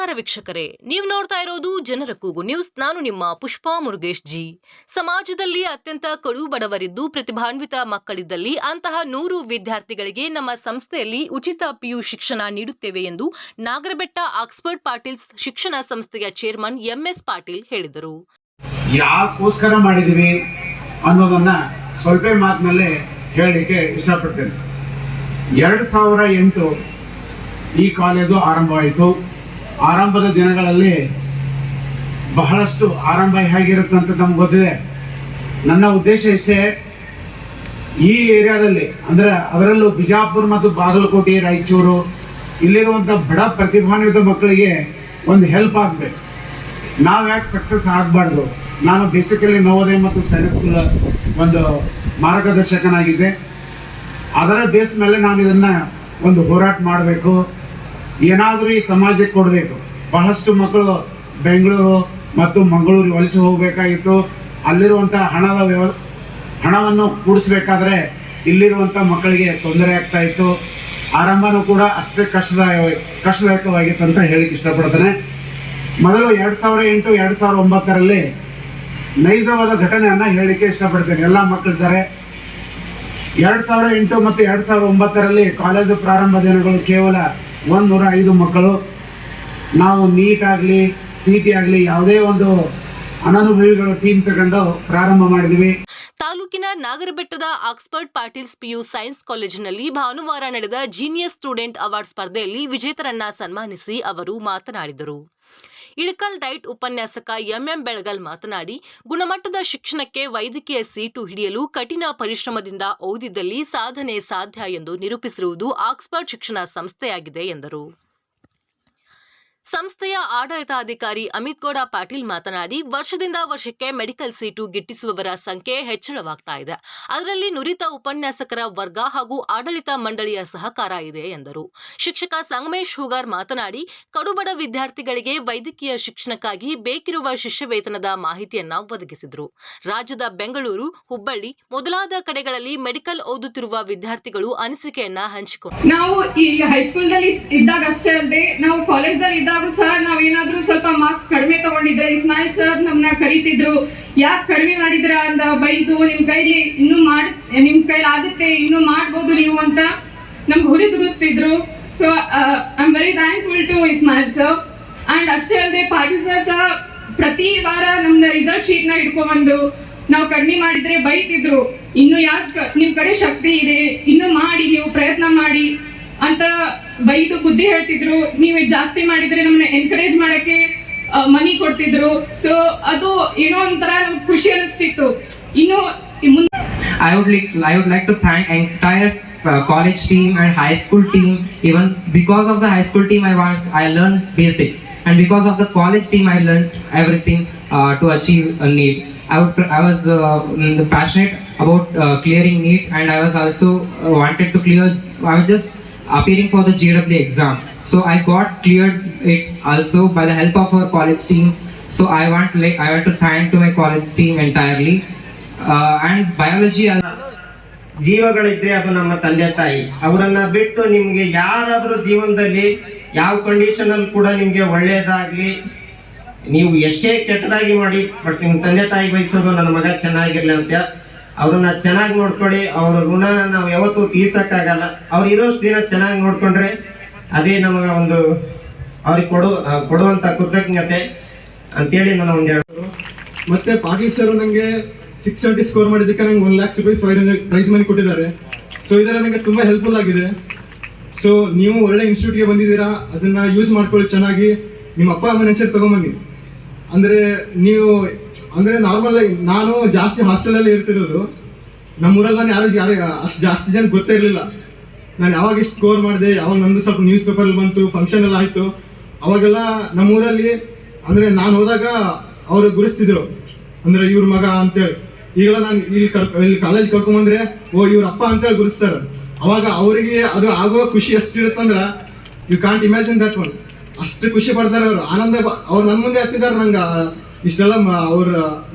ನಮಸ್ಕಾರ ವೀಕ್ಷಕರೇ, ನೀವು ನೋಡ್ತಾ ಇರೋದು ಜನರ ಕೂಗು ನ್ಯೂಸ್. ನಾನು ನಿಮ್ಮ ಪುಷ್ಪಾ ಮುರುಗೇಶ್ ಜಿ. ಸಮಾಜದಲ್ಲಿ ಅತ್ಯಂತ ಕಡು ಬಡವರಿದ್ದು, ಪ್ರತಿಭಾನ್ವಿತ ಮಕ್ಕಳಿದ್ದಲ್ಲಿ ಅಂತಹ ನೂರು ವಿದ್ಯಾರ್ಥಿಗಳಿಗೆ ನಮ್ಮ ಸಂಸ್ಥೆಯಲ್ಲಿ ಉಚಿತ ಪಿಯು ಶಿಕ್ಷಣ ನೀಡುತ್ತೇವೆ ಎಂದು ನಾಗರಬೆಟ್ಟ ಆಕ್ಸ್ಫರ್ಡ್ ಪಾಟೀಲ್ ಶಿಕ್ಷಣ ಸಂಸ್ಥೆಯ ಚೇರ್ಮನ್ ಎಂಎಸ್ ಪಾಟೀಲ್ ಹೇಳಿದರು. ಯಾಕೋಸ್ಕರ ಮಾಡಿದೀವಿ ಅನ್ನೋದನ್ನ ಸ್ವಲ್ಪ ಮಾತಿನಲ್ಲಿ ಹೇಳಲಿಕ್ಕೆ ಇಷ್ಟಪಡ್ತೇನೆ. ಎರಡು ಸಾವಿರ ಎಂಟು ಈ ಕಾಲೇಜು ಆರಂಭವಾಯಿತು. ಆರಂಭದ ದಿನಗಳಲ್ಲಿ ಬಹಳಷ್ಟು ಆರಂಭ ಹೇಗಿರುತ್ತೆ ಅಂತ ನಮ್ಗೆ ಗೊತ್ತಿದೆ. ನನ್ನ ಉದ್ದೇಶ ಇಷ್ಟೇ, ಈ ಏರಿಯಾದಲ್ಲಿ, ಅಂದ್ರೆ ಅದರಲ್ಲೂ ಬಿಜಾಪುರ ಮತ್ತು ಬಾಗಲಕೋಟೆ, ರಾಯಚೂರು, ಇಲ್ಲಿರುವಂಥ ಬಡ ಪ್ರತಿಭಾನ್ವಿತ ಮಕ್ಕಳಿಗೆ ಒಂದು ಹೆಲ್ಪ್ ಆಗಬೇಕು. ನಾವು ಯಾಕೆ ಸಕ್ಸಸ್ ಆಗಬಾರ್ದು? ನಾನು ಬೇಸಿಕಲಿ ನವೋದಯ ಮತ್ತು ಸೈನ್ಸ್ ಒಂದು ಮಾರ್ಗದರ್ಶಕನಾಗಿದ್ದೆ. ಅದರ ಬೇಸ್ ಮೇಲೆ ನಾನು ಇದನ್ನ ಒಂದು ಹೋರಾಟ ಮಾಡಬೇಕು. ಏನಾದರೂ ಈ ಸಮಾಜಕ್ಕೆ ಕೊಡಬೇಕು. ಬಹಳಷ್ಟು ಮಕ್ಕಳು ಬೆಂಗಳೂರು ಮತ್ತು ಮಂಗಳೂರು ವಲಸೆ ಹೋಗಬೇಕಾಗಿತ್ತು. ಅಲ್ಲಿರುವಂಥ ಹಣದ ವ್ಯವ ಹಣವನ್ನು ಕೂಡಿಸ್ಬೇಕಾದ್ರೆ ಇಲ್ಲಿರುವಂಥ ಮಕ್ಕಳಿಗೆ ತೊಂದರೆ ಆಗ್ತಾ ಇತ್ತು. ಆರಂಭನೂ ಕೂಡ ಅಷ್ಟೇ ಕಷ್ಟದಾಯ ಕಷ್ಟದಾಯಕವಾಗಿತ್ತು ಅಂತ ಹೇಳಿಕ್ಕೆ ಇಷ್ಟಪಡ್ತೇನೆ. ಮೊದಲು ಎರಡು ಸಾವಿರ ಎಂಟು, ಎರಡು ಸಾವಿರ ಒಂಬತ್ತರಲ್ಲಿ ನೈಜವಾದ ಘಟನೆಯನ್ನ ಹೇಳಲಿಕ್ಕೆ ಇಷ್ಟಪಡ್ತೇನೆ. ಎಲ್ಲ ಮಕ್ಕಳಿದ್ದಾರೆ. ಎರಡು ಸಾವಿರ ಎಂಟು ಮತ್ತು ಎರಡು ಸಾವಿರದ ಒಂಬತ್ತರಲ್ಲಿ ಕಾಲೇಜು ಪ್ರಾರಂಭ ದಿನಗಳು ಕೇವಲ ಒಂದೂರ ಐದು ಮಕ್ಕಳು. ನಾವು ನೀಟ್ ಆಗಲಿ ಸಿ ಟಿ ಆಗಲಿ ಯಾವುದೇ ಒಂದು ಅನನುಭವಿಗಳು ಟೀಮ್ ತಗೊಂಡು ಪ್ರಾರಂಭ ಮಾಡಿದ್ವಿ. ತಾಲೂಕಿನ ನಾಗರಬೆಟ್ಟದ ಆಕ್ಸ್ಫರ್ಡ್ ಪಾಟೀಲ್ಸ್ ಪಿಯು ಸೈನ್ಸ್ ಕಾಲೇಜಿನಲ್ಲಿ ಭಾನುವಾರ ನಡೆದ ಜೀನಿಯಸ್ ಸ್ಟೂಡೆಂಟ್ ಅವಾರ್ಡ್ ಸ್ಪರ್ಧೆಯಲ್ಲಿ ವಿಜೇತರನ್ನ ಸನ್ಮಾನಿಸಿ ಅವರು ಮಾತನಾಡಿದರು. ಇಳಕಲ್ ಡೈಟ್ ಉಪನ್ಯಾಸಕ ಎಂಎಂ ಬೆಳಗಲ್ ಮಾತನಾಡಿ, ಗುಣಮಟ್ಟದ ಶಿಕ್ಷಣಕ್ಕೆ ವೈದ್ಯಕೀಯ ಸೀಟು ಹಿಡಿಯಲು ಕಠಿಣ ಪರಿಶ್ರಮದಿಂದ ಓದಿದ್ದಲ್ಲಿ ಸಾಧನೆ ಸಾಧ್ಯ ಎಂದು ನಿರೂಪಿಸಿರುವುದು ಆಕ್ಸ್ಫರ್ಡ್ ಶಿಕ್ಷಣ ಸಂಸ್ಥೆಯಾಗಿದೆ ಎಂದರು. ಸಂಸ್ಥೆಯ ಆಡಳಿತಾಧಿಕಾರಿ ಅಮಿತ್ ಗೌಡ ಪಾಟೀಲ್ ಮಾತನಾಡಿ, ವರ್ಷದಿಂದ ವರ್ಷಕ್ಕೆ ಮೆಡಿಕಲ್ ಸೀಟು ಗಿಟ್ಟಿಸುವವರ ಸಂಖ್ಯೆ ಹೆಚ್ಚಳವಾಗ್ತಾ ಇದೆ. ಅದರಲ್ಲಿ ನುರಿತ ಉಪನ್ಯಾಸಕರ ವರ್ಗ ಹಾಗೂ ಆಡಳಿತ ಮಂಡಳಿಯ ಸಹಕಾರ ಇದೆ ಎಂದರು. ಶಿಕ್ಷಕ ಸಂಗಮೇಶ್ ಹೂಗಾರ್ ಮಾತನಾಡಿ, ಕಡುಬಡ ವಿದ್ಯಾರ್ಥಿಗಳಿಗೆ ವೈದ್ಯಕೀಯ ಶಿಕ್ಷಣಕ್ಕಾಗಿ ಬೇಕಿರುವ ಶಿಷ್ಯ ವೇತನದ ಮಾಹಿತಿಯನ್ನ ಒದಗಿಸಿದರು. ರಾಜ್ಯದ ಬೆಂಗಳೂರು, ಹುಬ್ಬಳ್ಳಿ ಮೊದಲಾದ ಕಡೆಗಳಲ್ಲಿ ಮೆಡಿಕಲ್ ಓದುತ್ತಿರುವ ವಿದ್ಯಾರ್ಥಿಗಳು ಅನಿಸಿಕೆಯನ್ನ ಹಂಚಿಕೊಂಡು ನಾವು ಈ ಹೈಸ್ಕೂಲ್ ಇದ್ದಾಗ ಅಷ್ಟೇ ಅಲ್ಲದೆ ನಾವು ಕಾಲೇಜ್ದಲ್ಲಿ ನಾವ್ ನಾವೇನಾದ್ರೂ ಸ್ವಲ್ಪ ಮಾರ್ಕ್ಸ್ ಕಡಿಮೆ ತಗೊಂಡಿದ್ರೆ, ಇಸ್ಮಾಯಿಲ್ ಸರ್ ನಮ್ಮನ್ನ ಕರೀತಿದ್ರು. ಯಾಕೆ ಕಡಿಮೆ ಮಾಡಿದ್ರ ಅಂತ ಬೈದು ನಿಮ್ ಕೈಲಿ ಇನ್ನು ಮಾಡ್, ನಿಮ್ ಕೈಲಿ ಆಗುತ್ತೆ, ಇನ್ನೂ ಮಾಡ್ಬೋದು ನೀವು ಅಂತ ನಮ್ಗೆ ಹುರಿ ದುಡಿಸ್ತಿದ್ರು so I am very thankful to Ismail sir and ಅಷ್ಟೇ ಅಲ್ಲದೆ ಪಾಟೀಲ್ ಸರ್ ಸಹ ಪ್ರತಿ ವಾರ ನಮ್ನ ರಿಸಲ್ಟ್ ಶೀಟ್ನ ಇಟ್ಕೊಂಡ್ಬಂದು ನಾವು ಕಡಿಮೆ ಮಾಡಿದ್ರೆ ಬೈತಿದ್ರು. ಇನ್ನು ಯಾಕೆ ನಿಮ್ ಕಡೆ ಶಕ್ತಿ ಇದೆ, ಇನ್ನು ಮಾಡಿ ನೀವು ಪ್ರಯತ್ನ ಮಾಡಿ ಅಂತ ಬೈದು ಬುದ್ಧಿ ಹೇಳ್ತಿದ್ರು. ನೀವು ಜಾಸ್ತಿ ಮಾಡಿದ್ರೆ ನಮ್ನ ಎನ್ಕರೇಜ್ ಮಾಡಕ್ಕೆ ಮನಿ ಕೊಡ್ತಿದ್ರು. ಸೊ ಅದು ಏನೋ ಒಂಥರ ನಮ್ಗೆ ಖುಷಿ ಅನಿಸ್ತಿತ್ತು. ಇನ್ನು I would like I would like to thank entire college team and high school team even because of the high school team I wants I learn basics and because of the college team I learn everything to achieve NEET I would I was passionate about clearing NEET and I was also wanted to clear I was just appearing for the JW exam, so I got cleared it also by the help of our college team. So I want like I want to thank to my college team entirely. Uh, and biology. ಜೀವಗಳಿದ್ರೆ ಅದು ನಮ್ಮ ತಂದೆ ತಾಯಿ ಅವರನ್ನ ಬಿಟ್ಟು ನಿಮ್ಗೆ ಯಾರಾದ್ರೂ ಜೀವನದಲ್ಲಿ ಯಾವ ಕಂಡೀಷನ್ ಅಲ್ಲಿ ಕೂಡ ನಿಮ್ಗೆ ಒಳ್ಳೇದಾಗ್ಲಿ ನೀವು ಎಷ್ಟೇ ಕೆಟ್ಟದಾಗಿ ಮಾಡಿ ಬಟ್ ನಿಮ್ ತಂದೆ ತಾಯಿ ಬಯಸೋದು ನನ್ನ ಮಗ ಚೆನ್ನಾಗಿರ್ಲಿ ಅಂತ ಅವ್ರನ್ನ ಚೆನ್ನಾಗಿ ನೋಡ್ಕೊಳ್ಳಿ, ಅವ್ರ ಋಣನ ನಾವು ಯಾವತ್ತೂ ತೀರ್ಸಕ್ಕಾಗಲ್ಲ. ಅವ್ರು ಇರೋಷ್ಟು ದಿನ ಚೆನ್ನಾಗಿ ನೋಡ್ಕೊಂಡ್ರೆ ಅದೇ ನಮಗ ಒಂದು ಅವ್ರಿಗೆ ಕೊಡು ಕೊಡುವಂತ ಕೃತಜ್ಞತೆ ಅಂತೇಳಿ ನಾನು ಒಂದೆರಡು ಮತ್ತೆ ಪಾಟೀಲ್ ಸರ್ ನನಗೆ ಸಿಕ್ಸ್ ಸೆವೆಂಟಿ ಸ್ಕೋರ್ ಮಾಡಿದ್ದಕ್ಕೆ ನಂಗೆ ಒನ್ ಲ್ಯಾಕ್ಸ್ ರೂಪಾಯಿ ಫೈವ್ ಹಂಡ್ರೆಡ್ ಪ್ರೈಸ್ ಮನಿ ಕೊಟ್ಟಿದ್ದಾರೆ. ಸೊ ಇದೆಲ್ಲ ನನಗೆ ತುಂಬ ಹೆಲ್ಪ್ಫುಲ್ ಆಗಿದೆ. ಸೊ ನೀವು ಒಳ್ಳೆ ಇನ್ಸ್ಟಿಟ್ಯೂಟ್ಗೆ ಬಂದಿದ್ದೀರಾ, ಅದನ್ನ ಯೂಸ್ ಮಾಡ್ಕೊಳ್ಳಿ ಚೆನ್ನಾಗಿ. ನಿಮ್ಮ ಅಪ್ಪ ಅಮ್ಮನ ಹೆಸರು ತಗೊಂಬನ್ನಿ ಅಂದ್ರೆ ನೀವು, ಅಂದ್ರೆ ನಾರ್ಮಲ್ ಆಗಿ ನಾನು ಜಾಸ್ತಿ ಹಾಸ್ಟೆಲಲ್ಲಿ ಇರ್ತಿರೋದು ನಮ್ಮ ಊರಲ್ಲಿ ನಾನು ಯಾರು ಯಾರು, ಅಷ್ಟು ಜಾಸ್ತಿ ಜನ ಗೊತ್ತೇ ಇರಲಿಲ್ಲ. ನಾನು ಯಾವಾಗ ಇಷ್ಟು ಸ್ಕೋರ್ ಮಾಡಿದೆ, ಯಾವಾಗ ನಂದು ಸ್ವಲ್ಪ ನ್ಯೂಸ್ ಪೇಪರ್ ಬಂತು ಫಂಕ್ಷನ್ ಎಲ್ಲ ಆಯ್ತು. ಅವಾಗೆಲ್ಲ ನಮ್ಮ ಊರಲ್ಲಿ, ಅಂದ್ರೆ ನಾನು ಹೋದಾಗ ಅವರು ಗುರುಸ್ತಿದ್ರು ಅಂದ್ರೆ ಇವ್ರ ಮಗ ಅಂತೇಳಿ. ಈಗೆಲ್ಲ ನಾನು ಇಲ್ಲಿ ಕರ್ಕ, ಇಲ್ಲಿ ಕಾಲೇಜ್ ಕರ್ಕೊಂಬಂದ್ರೆ ಓ, ಇವ್ರ ಅಪ್ಪ ಅಂತೇಳಿ ಗುರುಸ್ತಾರೆ ಅವಾಗ ಅವರಿಗೆ ಅದು ಆಗುವ ಖುಷಿ ಎಷ್ಟಿರುತ್ತಂದ್ರ you can't imagine that one ಅಷ್ಟು ಖುಷಿ ಪಡ್ತಾರೆ ಅವರು. ಆನಂದ ಅವ್ರು ನನ್ನ ಮುಂದೆ ಹತ್ತಿದ್ದಾರೆ ನಂಗೆ. ಇಷ್ಟೆಲ್ಲ ಅವ್ರ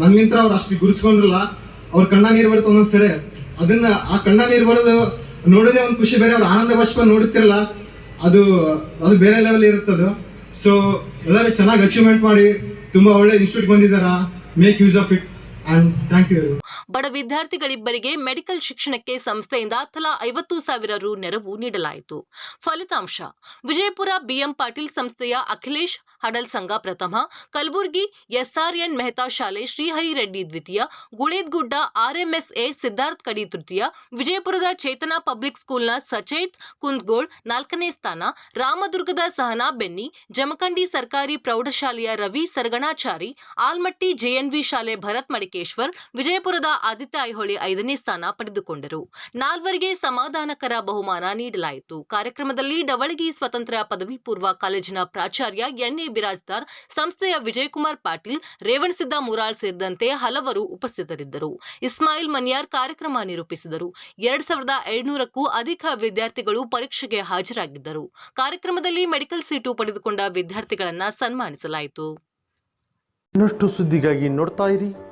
ನನ್ನಿಂತ್ರ ಅವ್ರು ಅಷ್ಟು ಗುರುಸ್ಕೊಂಡ್ರಲ್ಲ ಅವ್ರ ಕಣ್ಣ ನೀರು ಬರುತ್ತೆ ಒಂದೊಂದ್ಸರಿ ಅದನ್ನ ಆ ಕಣ್ಣ ನೀರು ಬರೋದು ನೋಡೋದೇ ಒಂದು ಖುಷಿ. ಬೇರೆ ಅವ್ರು ಆನಂದ ಬಾಷ್ಪ ನೋಡುತ್ತಿರಲ್ಲ, ಅದು ಅದು ಬೇರೆ ಲೆವೆಲ್ ಇರುತ್ತದು. ಸೊ ಎಲ್ಲರೂ ಚೆನ್ನಾಗಿ ಅಚೀವ್ಮೆಂಟ್ ಮಾಡಿ, ತುಂಬಾ ಒಳ್ಳೆ institute ಬಂದಿದ್ದಾರಾ make use of it and thank you ಬಡ ವಿದ್ಯಾರ್ಥಿಗಳಿಬ್ಬರಿಗೆ ಮೆಡಿಕಲ್ ಶಿಕ್ಷಣಕ್ಕೆ ಸಂಸ್ಥೆಯಿಂದ ತಲಾ ಐವತ್ತು ಸಾವಿರ ರು ನೆರವು ನೀಡಲಾಯಿತು. ಫಲಿತಾಂಶ, ವಿಜಯಪುರ ಬಿಎಂ ಪಾಟೀಲ್ ಸಂಸ್ಥೆಯ ಅಖಿಲೇಶ್ ಹಡಲ್ ಸಂಘ ಪ್ರಥಮ, ಕಲಬುರಗಿ ಎಸ್ಆರ್ಎನ್ ಮೆಹತಾ ಶಾಲೆ ಶ್ರೀಹರಿ ರೆಡ್ಡಿ ದ್ವಿತೀಯ, ಗುಳೇದ್ಗುಡ್ಡ ಆರ್ಎಂಎಸ್ಎ ಸಿದ್ಧಾರ್ಥ್ ಕಡಿ ತೃತೀಯ, ವಿಜಯಪುರದ ಚೇತನಾ ಪಬ್ಲಿಕ್ ಸ್ಕೂಲ್ನ ಸಚೇತ್ ಕುಂದ್ಗೋಳ್ ನಾಲ್ಕನೇ ಸ್ಥಾನ, ರಾಮದುರ್ಗದ ಸಹನಾ ಬೆನ್ನಿ, ಜಮಖಂಡಿ ಸರ್ಕಾರಿ ಪ್ರೌಢಶಾಲೆಯ ರವಿ ಸರ್ಗಣಾಚಾರಿ, ಆಲ್ಮಟ್ಟಿ ಜೆಎನ್ವಿ ಶಾಲೆ ಭರತ್ ಮಡಿಕೇಶ್ವರ್, ವಿಜಯಪುರದ ಆದಿತ್ಯ ಐಹೊಳಿ ಐದನೇ ಸ್ಥಾನ ಪಡೆದುಕೊಂಡರು. ನಾಲ್ವರಿಗೆ ಸಮಾಧಾನಕರ ಬಹುಮಾನ ನೀಡಲಾಯಿತು. ಕಾರ್ಯಕ್ರಮದಲ್ಲಿ ಡವಳಗಿ ಸ್ವತಂತ್ರ ಪದವಿ ಪೂರ್ವ ಕಾಲೇಜಿನ ಪ್ರಾಚಾರ್ಯ ಎನ್ಎ ಬಿರಾಜ್ದಾರ್, ಸಂಸ್ಥೆಯ ವಿಜಯಕುಮಾರ್ ಪಾಟೀಲ್ ರೇವಣಸಿದ್ದ ಮುರಾಳ್ ಸೇರಿದಂತೆ ಹಲವರು ಉಪಸ್ಥಿತರಿದ್ದರು. ಇಸ್ಮಾಯಿಲ್ ಮನಿಯಾರ್ ಕಾರ್ಯಕ್ರಮ ನಿರೂಪಿಸಿದರು. ಎರಡ್ ಸಾವಿರದ ಅಧಿಕ ವಿದ್ಯಾರ್ಥಿಗಳು ಪರೀಕ್ಷೆಗೆ ಹಾಜರಾಗಿದ್ದರು. ಕಾರ್ಯಕ್ರಮದಲ್ಲಿ ಮೆಡಿಕಲ್ ಸೀಟು ಪಡೆದುಕೊಂಡ ವಿದ್ಯಾರ್ಥಿಗಳನ್ನ ಸನ್ಮಾನಿಸಲಾಯಿತು. ಇನ್ನಷ್ಟು ಸುದ್ದಿಗಾಗಿ ನೋಡ್ತಾ ಇರಿ.